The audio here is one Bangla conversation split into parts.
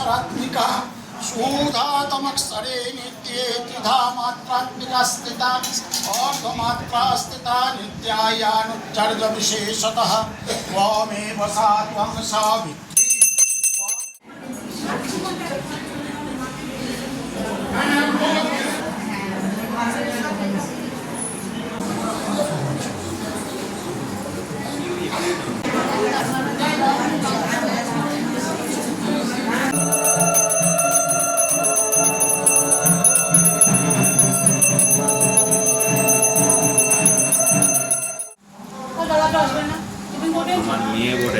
अक्षरात्मिका शूधातमक्षरे नित्ये त्रिधा मात्रात्मिका स्थिता अर्धमात्रा स्थिता नित्यायानुच्चर्ग विशेषतः त्वामेव सा त्वं सा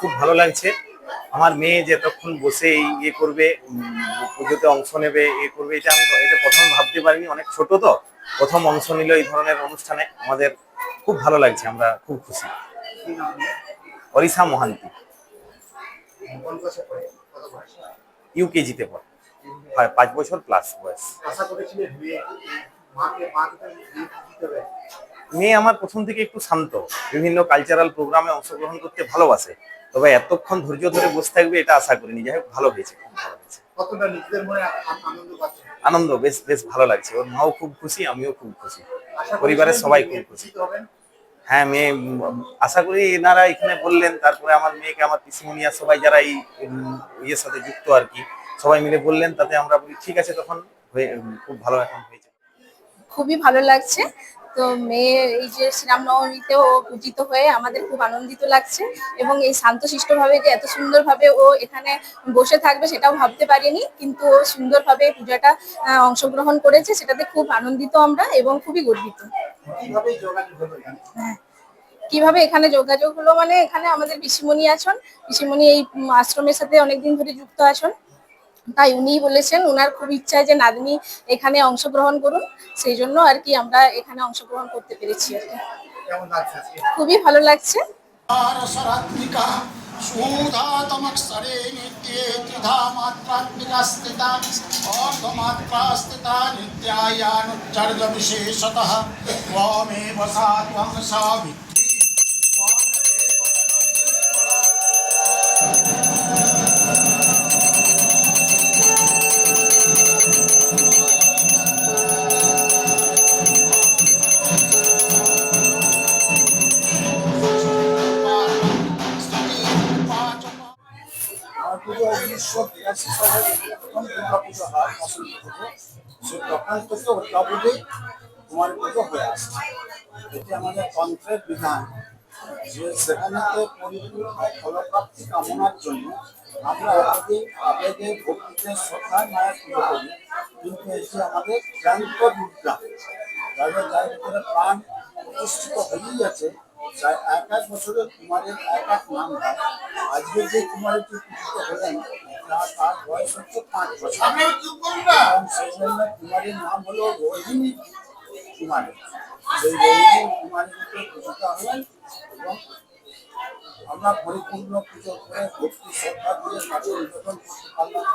খুব ভালো লাগছে। আমার মেয়ে যে এতক্ষণ বসে ইয়ে করবে পুজোতে অংশ নেবে ইয়ে করবে, এটা আমি এটা প্রথম ভাবতে পারিনি। অনেক ছোট তো, প্রথম অংশ নিল এই ধরনের অনুষ্ঠানে। আমাদের খুব ভালো লাগছে, আমরা খুব খুশি। অরিষা মহান্তি। ইউকেজিতে পড়ে। পাঁচ বছর প্লাস বয়স। মেয়ে আমার প্রথম থেকে একটু শান্ত। বিভিন্ন কালচারাল প্রোগ্রামে অংশগ্রহণ করতে ভালোবাসে। তবে এতক্ষণ ধৈর্য ধরে বসে থাকবে এটা আশা করিনি। যাই হোক ভালো হয়েছে খুব ভালো হয়েছে। মনে আনন্দ বেশ বেশ ভালো লাগছে। ওর মাও খুব খুশি আমিও খুব খুশি। পরিবারের সবাই খুব খুশি। হ্যাঁ মেয়ে আশা করি এনারা এখানে বললেন তারপরে আমার মেয়েকে আমার পিসিমনিয়া সবাই যারা এই ইয়ের সাথে যুক্ত আর কি সবাই মিলে বললেন তাতে আমরা বলি ঠিক আছে তখন হয়ে খুব ভালো এখন হয়েছে। খুবই ভালো লাগছে। তো মেয়ে এই যে শ্রীরামনবমীতে ও পূজিত হয়ে আমাদের খুব আনন্দিত লাগছে এবং এই শান্তশিষ্টভাবে যে এত সুন্দরভাবে ও এখানে বসে থাকবে সেটাও ভাবতে পারিনি কিন্তু ও সুন্দরভাবে পূজাটা অংশগ্রহণ করেছে সেটাতে খুব আনন্দিত আমরা এবং খুবই গর্বিত? হ্যাঁ কীভাবে এখানে যোগাযোগ হলো মানে এখানে আমাদের পিসিমণি আছেন পিসিমণি এই আশ্রমের সাথে অনেকদিন ধরে যুক্ত আছেন তাই উনিই বলেছেন উনার খুব ইচ্ছা যে নাতনি এখানে অংশগ্রহণ করুন সেই জন্য আর কি আমরা এখানে অংশগ্রহণ করতে পেরেছি আর কি কেমন লাগছে আজকে খুবই ভালো লাগছে स्वरात्मिका शूधातमक्षरे नित्ये त्रिधा मात्रात्मिका स्थिता अर्धमात्रा स्थिता नित्यायानुच्चर्ग विशेषतः त्वमेव सा त्वं सावित्री আমার বিরাশি সালে পুজো হয়, বসন্ত পুজো, সে তখন থেকে পুজো হয়ে আসছে। এটি আমাদের তন্ত্রের বিধান যে সেখানেতে পরিপূর্ণ ফলপ্রাপ্তি কামনার জন্য আমরা আবেগে আবেগে, ভক্তিতে, শ্রদ্ধার মায়ের পুজো করি, কিন্তু এটি আমাদের প্রাণ প্রতিষ্ঠিত হয়েই আছে প্রায় এক এক বছরের কুমারের এক এক নাম হয়। আজকে যে কুমারীটি পূজিত হলেন তা- তার বয়স হচ্ছে পাঁচ বছর এবং সেই জন্য কুমারীর নাম হলো রোহিণী কুমারী সেই রোহিণী কুমারীকে পূজিত হলেন এবং আমরা পরিপূর্ণ পুজো করে ভক্তি শ্রদ্ধা দিয়ে তাকে নিবেদন করতে পারলাম।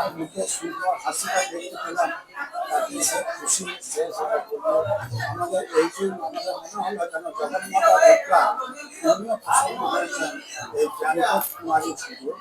তার মুখে সুন্দর হাসিটা দেখতে পেলাম খুশি আমাদের এই যে আমাদের মনে হলো যেন জগন্মাতা দেখলা উনিও প্রসন্ন এই জ্ঞানপথ কুমারী পুজো